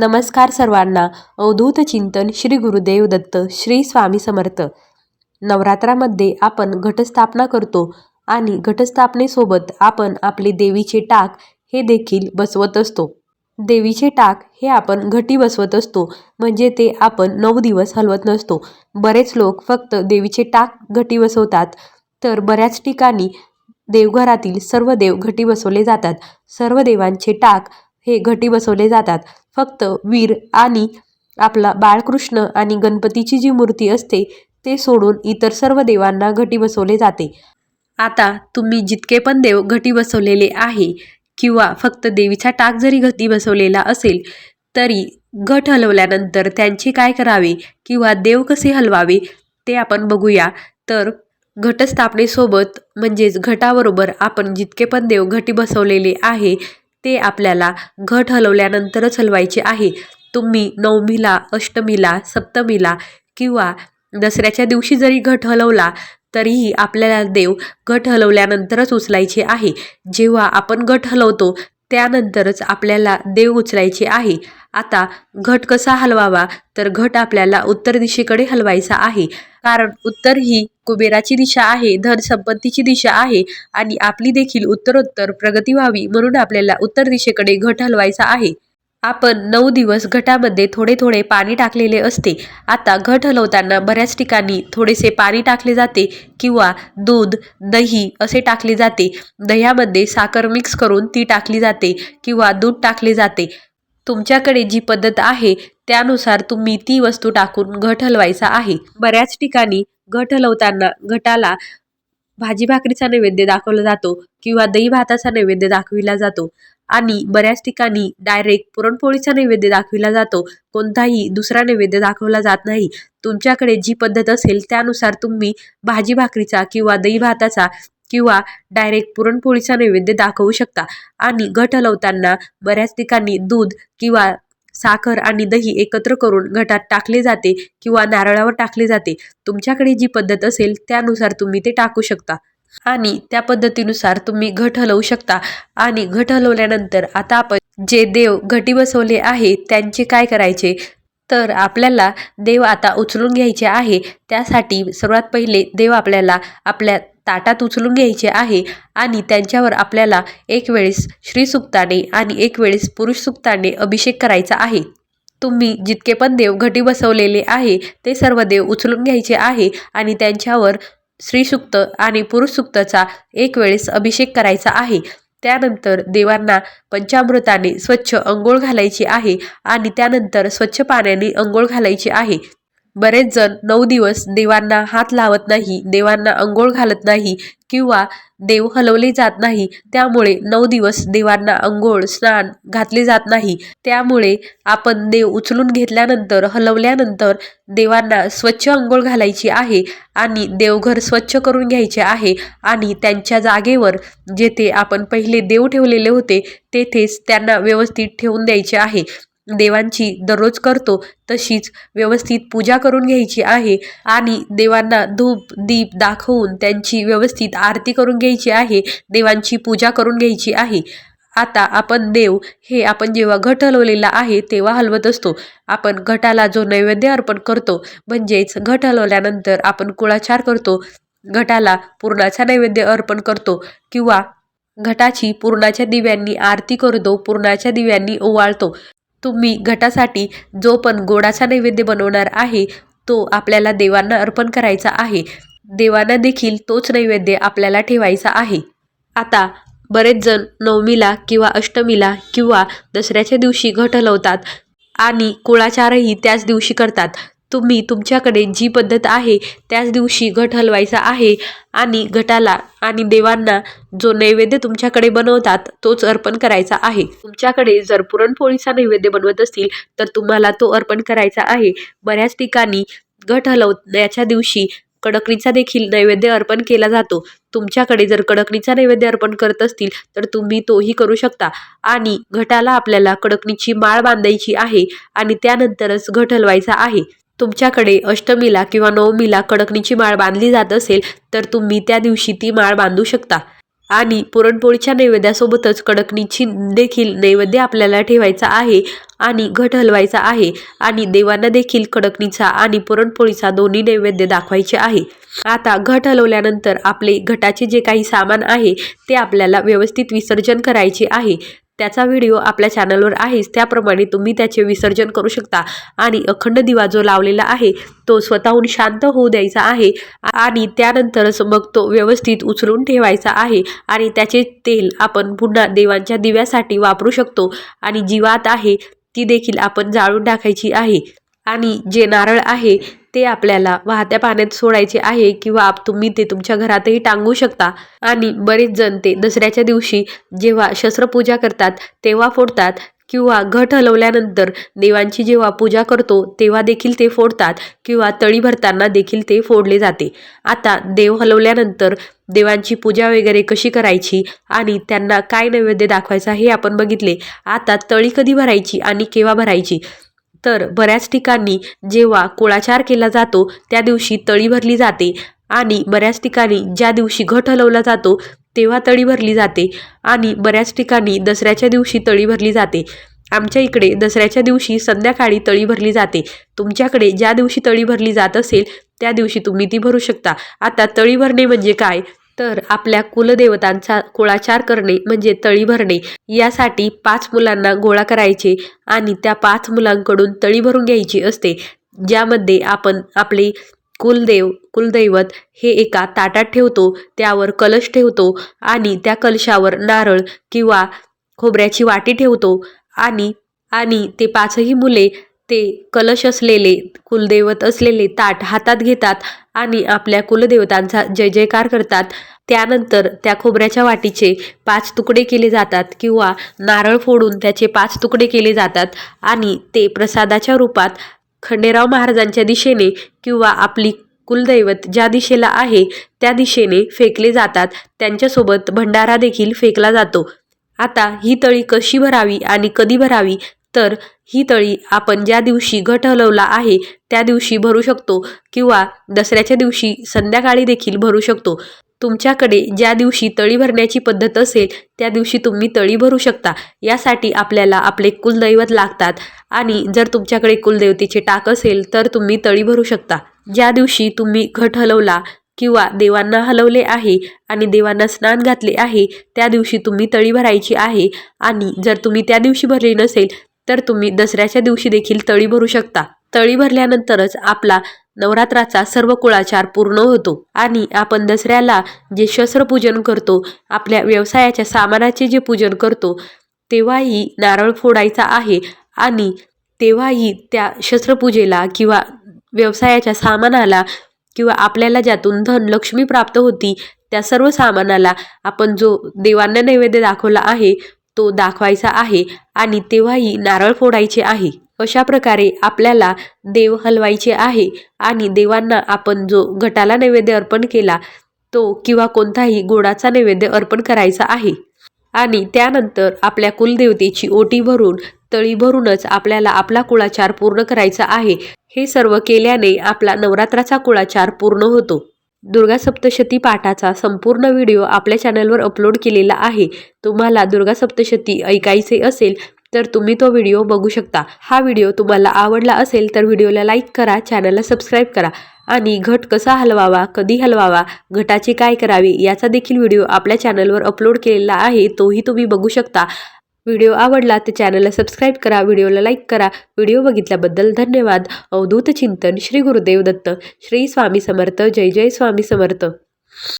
नमस्कार सर्वांना. अवधूत चिंतन श्री गुरुदेव दत्त श्री स्वामी समर्थ. नवरात्रामध्ये आपण घटस्थापना करतो आणि घटस्थापनेसोबत आपण आपले देवीचे टाक हे देखील बसवत असतो. देवीचे टाक हे आपण घटी बसवत असतो म्हणजे ते आपण नऊ दिवस हलवत नसतो. बरेच लोक फक्त देवीचे टाक घटी बसवतात तर बऱ्याच ठिकाणी देवघरातील सर्व देव घटी बसवले जातात. सर्व देवांचे टाक हे घटी बसवले जातात. फक्त वीर आणि आपला बाळकृष्ण आणि गणपतीची जी मूर्ती असते ते सोडून इतर सर्व देवांना घटी बसवले जाते. आता तुम्ही जितके पण देव घटी बसवलेले आहे किंवा फक्त देवीचा टाक जरी घटी बसवलेला असेल तरी घट हलवल्यानंतर त्यांचे काय करावे किंवा देव कसे हलवावे ते आपण बघूया. तर घटस्थापनेसोबत म्हणजेच घटाबरोबर आपण जितके पण देव घटी बसवलेले आहे ते आपल्याला घट हलवल्यानंतरच हलवायचे आहे. तुम्ही नवमीला अष्टमीला सप्तमीला किंवा दसऱ्याच्या दिवशी जरी घट हलवला तरीही आपल्याला देव घट हलवल्यानंतरच उचलायचे आहे. जेव्हा आपण घट हलवतो त्यानंतरच आपल्याला देव उचलायचे आहे. आता घट कसा हलवावा? तर घट आपल्याला उत्तर दिशेकडे हलवायचा आहे. कारण उत्तर ही कुबेराची दिशा आहे धन संपत्तीची दिशा आहे आणि आपली देखील उत्तरोत्तर प्रगती व्हावी म्हणून आपल्याला उत्तर दिशेकडे घट हलवायचा आहे. आपण नऊ दिवस घटामध्ये थोडे थोडे पाणी टाकलेले असते. आता घट हलवताना बऱ्याच ठिकाणी थोडेसे पाणी टाकले जाते किंवा दूध दही असे टाकले जाते. दह्यामध्ये साखर मिक्स करून ती टाकली जाते किंवा दूध टाकले जाते. तुमच्याकडे जी पद्धत आहे त्यानुसार तुम्ही ती वस्तू टाकून घट हलवायचा आहे. बऱ्याच ठिकाणी घट हलवताना घटाला भाजी भाकरीचा नैवेद्य दाखवला जातो किंवा दही भाताचा नैवेद्य दाखविला जातो. आणि बऱ्याच ठिकाणी डायरेक्ट पुरणपोळीचा नैवेद्य दाखविला जातो. कोणताही दुसरा नैवेद्य दाखवला जात नाही. तुमच्याकडे जी पद्धत असेल त्यानुसार तुम्ही भाजी भाकरीचा किंवा दही भाताचा किंवा डायरेक्ट पुरणपोळीचा नैवेद्य दाखवू शकता. आणि घट हलवताना बऱ्याच ठिकाणी दूध किंवा साखर आणि दही एकत्र करून घटात टाकले जाते किंवा नारळावर टाकले जाते. तुमच्याकडे जी पद्धत असेल त्यानुसार तुम्ही ते टाकू शकता. आणि त्या पद्धतीनुसार तुम्ही घट हलवू शकता. आणि घट हलवल्यानंतर आता आपण जे देव घटी बसवले आहे त्यांचे काय करायचे? तर आपल्याला देव आता उचलून घ्यायचे आहे. त्यासाठी सर्वात पहिले देव आपल्याला आपल्या ताटात उचलून घ्यायचे आहे आणि त्यांच्यावर आपल्याला एक वेळेस श्रीसुक्ताने आणि एक वेळेस पुरुष सुक्ताने अभिषेक करायचा आहे. तुम्ही जितके पण देव घटी बसवलेले आहे ते सर्व देव उचलून घ्यायचे आहे आणि त्यांच्यावर श्रीसुक्त आणि पुरुषसुक्ताचा एक वेळेस अभिषेक करायचा आहे. त्यानंतर देवांना पंचामृताने स्वच्छ अंघोळ घालायची आहे आणि त्यानंतर स्वच्छ पाण्याने अंघोळ घालायची आहे. बरेच जण नऊ दिवस देवांना हात लावत नाही देवांना अंघोळ घालत नाही किंवा देव हलवले जात नाही. त्यामुळे नऊ दिवस देवांना अंघोळ स्नान घातले जात नाही. त्यामुळे आपण देव उचलून घेतल्यानंतर हलवल्यानंतर देवांना स्वच्छ अंघोळ घालायची आहे आणि देवघर स्वच्छ करून घ्यायचे आहे आणि त्यांच्या जागेवर जेथे आपण पहिले देव ठेवलेले होते तेथेच त्यांना व्यवस्थित ठेवून द्यायचे आहे. देवांची दररोज करतो तशीच व्यवस्थित पूजा करून घ्यायची आहे आणि देवांना धूप दीप दाखवून त्यांची व्यवस्थित आरती करून घ्यायची आहे देवांची पूजा करून घ्यायची आहे. आता आपण देव हे आपण जेव्हा घट हलवलेला आहे तेव्हा हलवत असतो. आपण घटाला जो नैवेद्य अर्पण करतो म्हणजेच घट हलवल्यानंतर आपण कुळाचार करतो घटाला पूर्णाचा नैवेद्य अर्पण करतो किंवा घटाची पूर्णाच्या दिव्यांनी आरती करतो पूर्णाच्या दिव्यांनी ओवाळतो. तुम्ही घटासाठी जो पण गोडाचा नैवेद्य बनवणार आहे तो आपल्याला देवांना अर्पण करायचा आहे. देवांना देखील तोच नैवेद्य आपल्याला ठेवायचा आहे. आता बरेच जण नवमीला किंवा अष्टमीला किंवा दसऱ्याच्या दिवशी घट हलवतात आणि कुळाचारही त्याच दिवशी करतात. तुम्ही तुमच्याकडे जी पद्धत आहे त्याच दिवशी घट हलवायचा आहे आणि घटाला आणि देवांना जो नैवेद्य तुमच्याकडे बनवतात तोच अर्पण करायचा आहे. तुमच्याकडे जर पुरणपोळीचा नैवेद्य बनवत असतील तर तुम्हाला तो अर्पण करायचा आहे. बऱ्याच ठिकाणी घट हलवण्याच्या दिवशी कडकणीचा देखील नैवेद्य अर्पण केला जातो. तुमच्याकडे जर कडकणीचा नैवेद्य अर्पण करत असतील तर तुम्ही तोही करू शकता. आणि घटाला आपल्याला कडकणीची माळ बांधायची आहे आणि त्यानंतरच घट हलवायचा आहे. तुमच्याकडे अष्टमीला किंवा नवमीला कडकणीची माळ बांधली जात असेल तर तुम्ही त्या दिवशी ती माळ बांधू शकता. आणि पुरणपोळीच्या नैवेद्यासोबतच कडकणीची देखील नैवेद्य आपल्याला ठेवायचा आहे आणि घट हलवायचा आहे आणि देवांना देखील कडकणीचा आणि पुरणपोळीचा दोन्ही नैवेद्य दाखवायचे आहे. आता घट हलवल्यानंतर आपले घटाचे जे काही सामान आहे ते आपल्याला व्यवस्थित विसर्जन करायचे आहे. त्याचा व्हिडिओ आपल्या चॅनलवर आहेच. त्याप्रमाणे तुम्ही त्याचे विसर्जन करू शकता. आणि अखंड दिवा जो लावलेला आहे तो स्वतःहून शांत होऊ द्यायचा आहे आणि त्यानंतरच मग तो व्यवस्थित उचलून ठेवायचा आहे आणि त्याचे तेल आपण पुन्हा देवांच्या दिव्यासाठी वापरू शकतो. आणि जी वात आहे ती देखील आपण जाळून टाकायची आहे. आणि जे नारळ आहे ते आपल्याला वाहत्या पाण्यात सोडायचे आहे किंवा तुम्ही ते तुमच्या घरातही टांगू शकता. आणि बरेच जण ते दसऱ्याच्या दिवशी जेव्हा शस्त्रपूजा करतात तेव्हा फोडतात किंवा घट हलवल्यानंतर देवांची जेव्हा पूजा करतो तेव्हा देखील ते फोडतात किंवा तळी भरताना देखील ते फोडले जाते. आता देव हलवल्यानंतर देवांची पूजा वगैरे कशी करायची आणि त्यांना काय नैवेद्य दाखवायचा हे आपण बघितले. आता तळी कधी भरायची आणि केव्हा भरायची? तर बऱ्याच ठिकाणी जेव्हा कुळाचार केला जातो त्या दिवशी तळी भरली जाते आणि बऱ्याच ठिकाणी ज्या दिवशी घट हलवला जातो तेव्हा तळी भरली जाते आणि बऱ्याच ठिकाणी दसऱ्याच्या दिवशी तळी भरली जाते. आमच्या इकडे दसऱ्याच्या दिवशी संध्याकाळी तळी भरली जाते. तुमच्याकडे ज्या दिवशी तळी भरली जात असेल त्या दिवशी तुम्ही ती भरू शकता. आता तळी भरणे म्हणजे काय? तर आपल्या कुलदेवतांचा कुळाचार करणे म्हणजे तळी भरणे यासाठी पाच मुलांना गोळा करायचे आणि त्या पाच मुलांकडून तळी भरून घ्यायची असते. ज्यामध्ये आपण आपले कुलदेव कुलदैवत हे एका ताटात ठेवतो त्यावर कलश ठेवतो आणि त्या कलशावर नारळ किंवा खोबऱ्याची वाटी ठेवतो आणि आणि ते पाचही मुले ते कलश असलेले कुलदैवत असलेले ताट हातात घेतात आणि आपल्या कुलदेवतांचा जय जयकार करतात. त्यानंतर त्या खोबऱ्याच्या वाटीचे पाच तुकडे केले जातात किंवा नारळ फोडून त्याचे पाच तुकडे केले जातात आणि ते प्रसादाच्या रूपात खंडेराव महाराजांच्या दिशेने किंवा आपली कुलदैवत ज्या दिशेला आहे त्या दिशेने फेकले जातात. त्यांच्यासोबत भंडारा देखील फेकला जातो. आता ही तळी कशी भरावी आणि कधी भरावी तर ही तळी आपण ज्या दिवशी घट हलवला आहे त्या दिवशी भरू शकतो किंवा दसऱ्याच्या दिवशी संध्याकाळी देखील भरू शकतो. तुमच्याकडे ज्या दिवशी तळी भरण्याची पद्धत असेल त्या दिवशी तुम्ही तळी भरू शकता. यासाठी आपल्याला आपले कुलदैवत लागतात आणि जर तुमच्याकडे कुलदेवतेचे टाक असेल तर तुम्ही तळी भरू शकता. ज्या दिवशी तुम्ही घट हलवला किंवा देवांना हलवले आहे आणि देवांना स्नान घातले आहे त्या दिवशी तुम्ही तळी भरायची आहे आणि जर तुम्ही त्या दिवशी भरली नसेल तर तुम्ही दसऱ्याच्या दिवशी देखील तळी भरू शकता. तळी भरल्यानंतरच आपला नवरात्राचा सर्व कुळाचार पूर्ण होतो आणि आपण दसऱ्याला जे शस्त्रपूजन करतो आपल्या व्यवसायाच्या सामानाचे जे पूजन करतो तेव्हाही नारळ फोडायचा आहे आणि तेव्हाही त्या शस्त्रपूजेला किंवा व्यवसायाच्या सामानाला किंवा आपल्याला ज्यातून धन लक्ष्मी प्राप्त होती त्या सर्व सामानाला आपण जो देवांना नैवेद्य दाखवला आहे तो दाखवायचा आहे आणि तेव्हाही नारळ फोडायचे आहे. अशा प्रकारे आपल्याला देव हलवायचे आहे आणि देवांना आपण जो घटाला नैवेद्य अर्पण केला तो किंवा कोणताही गोडाचा नैवेद्य अर्पण करायचा आहे. आणि त्यानंतर आपल्या कुलदेवतेची ओटी भरून तळी भरूनच आपल्याला आपला कुळाचार पूर्ण करायचा आहे. हे सर्व केल्याने आपला नवरात्राचा कुळाचार पूर्ण होतो. दुर्गा सप्तशती पाठाचा संपूर्ण व्हिडिओ आपल्या चॅनलवर अपलोड केलेला आहे. तुम्हाला दुर्गा सप्तशती ऐकायचे असेल तर तुम्ही तो व्हिडिओ बघू शकता. हा व्हिडिओ तुम्हाला आवडला असेल तर व्हिडिओला लाईक करा चॅनलला सबस्क्राईब करा आणि घट कसा हलवावा कधी हलवावा घटाचे काय करावे याचा देखील व्हिडिओ आपल्या चॅनलवर अपलोड केलेला आहे तोही तुम्ही बघू शकता. व्हिडिओ आवडला तर चॅनलला सबस्क्राईब करा व्हिडिओला लाईक करा. व्हिडिओ बघितल्याबद्दल धन्यवाद. अवधूत चिंतन श्री गुरुदेव दत्त. श्री स्वामी समर्थ. जय जय स्वामी समर्थ.